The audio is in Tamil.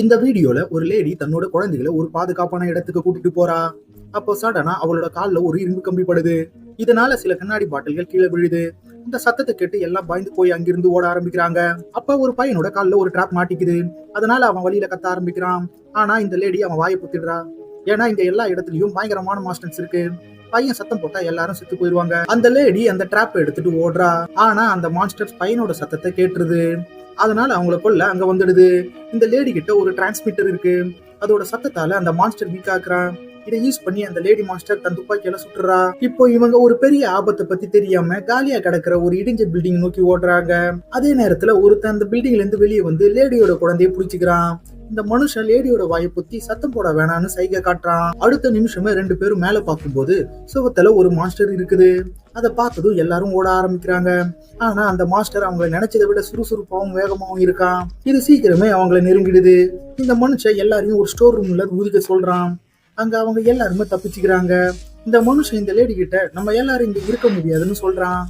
இந்த வீடியோல ஒரு லேடி தன்னோட குழந்தைகளை ஒரு பாதுகாப்பான இடத்துக்கு கூட்டிட்டு போறா. அப்போ சடனா அவளோட கால்ல ஒரு இரும்பு கம்பி படுது. இதனால சில கண்ணாடி பாட்டில்கள் கீழே விழுது. இந்த சத்தத்தை கேட்டு எல்லாம் பயந்து போய் அங்கிருந்து ஓட ஆரம்பிக்கிறாங்க. அப்ப ஒரு பையனோட காலில் ஒரு ட்ராப் மாட்டிக்குது. அதனால அவன் வழியில கத்த ஆரம்பிக்கிறான். ஆனா இந்த லேடி அவன் வாயை புத்திடுறா. ஏன்னா இங்க எல்லா இடத்துலயும் பயங்கரமான மாஸ்டர்ஸ் இருக்கு. பையன் சத்தம் போட்டா எல்லாரும் செத்து போயிருவாங்க அந்த லேடி அந்த டிராப் எடுத்துட்டு ஓடுறா. ஆனா அந்த மான்ஸ்டர்ஸ் பையனோட சத்தத்தை கேட்டுருது. அதனால அவங்கள அங்க வந்துடுது. இந்த லேடி கிட்ட ஒரு டிரான்ஸ்மிட்டர் இருக்கு. அதோட சத்தத்தால அந்த மான்ஸ்டர் வீக் ஆக்குறான். இதை யூஸ் பண்ணி அந்த லேடி மாஸ்டர் தன் துப்பாக்கியால சுட்டுறா. இப்போ இவங்க ஒரு பெரிய ஆபத்தை பத்தி தெரியாம காலியா கிடக்குற ஒரு இடிஞ்ச பில்டிங் நோக்கி ஓடுறாங்க. அதே நேரத்துல ஒருத்தன் அந்த பில்டிங்ல இருந்து வெளியே வந்து லேடியோட குழந்தைய புடிச்சுக்கிறான். இந்த மனுஷன் லேடியோட வாயை பொத்தி சத்தம் போட வேணாம்னு சைகை காட்டுறான். அடுத்த நிமிஷமே ரெண்டு பேரும் மேல பார்க்கும்போது சுவத்துல ஒரு மாஸ்டர் இருக்குது. அதை பார்த்ததும் எல்லாரும் ஓட ஆரம்பிக்கிறாங்க. ஆனா அந்த மாஸ்டர் அவங்க நினைச்சதை விட சுறுசுறுப்பாகவும் வேகமாகவும் இருக்கான். இது சீக்கிரமே அவங்கள நெருங்கிடுது. இந்த மனுஷன் எல்லாரையும் ஒரு ஸ்டோர் ரூம்ல ஊதிக்க சொல்றான். அங்க அவங்க எல்லாருமே தப்பிச்சுக்கிறாங்க. இந்த மனுஷன் இந்த லேடி கிட்ட நம்ம எல்லாரும் இங்க இருக்க முடியாதுன்னு சொல்றான்.